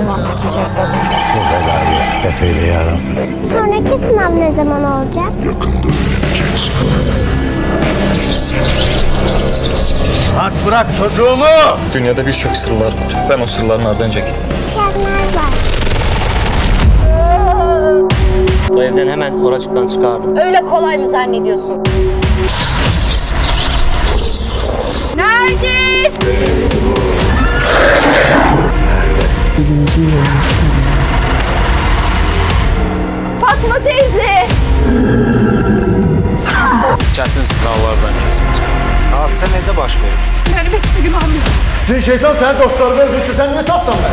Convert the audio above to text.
zaman bitecek baba? Bu belayı Efe ile yarabbim. Sonraki sınav ne zaman olacak? Yakında öğreneceksin. At bırak çocuğumu! Dünyada birçok sırlar var. Ben o sırların ardınca gittim. İsteyenler var. Bu evden hemen oracıktan çıkardım. Öyle kolay mı zannediyorsun? Nergis! Çətin sınavlardan keçməyəcək. Hadisə necə baş verir? Benim hiçbir günahım yok. Sen şeytan sen dostlarını öldürtü sen niye safsan be?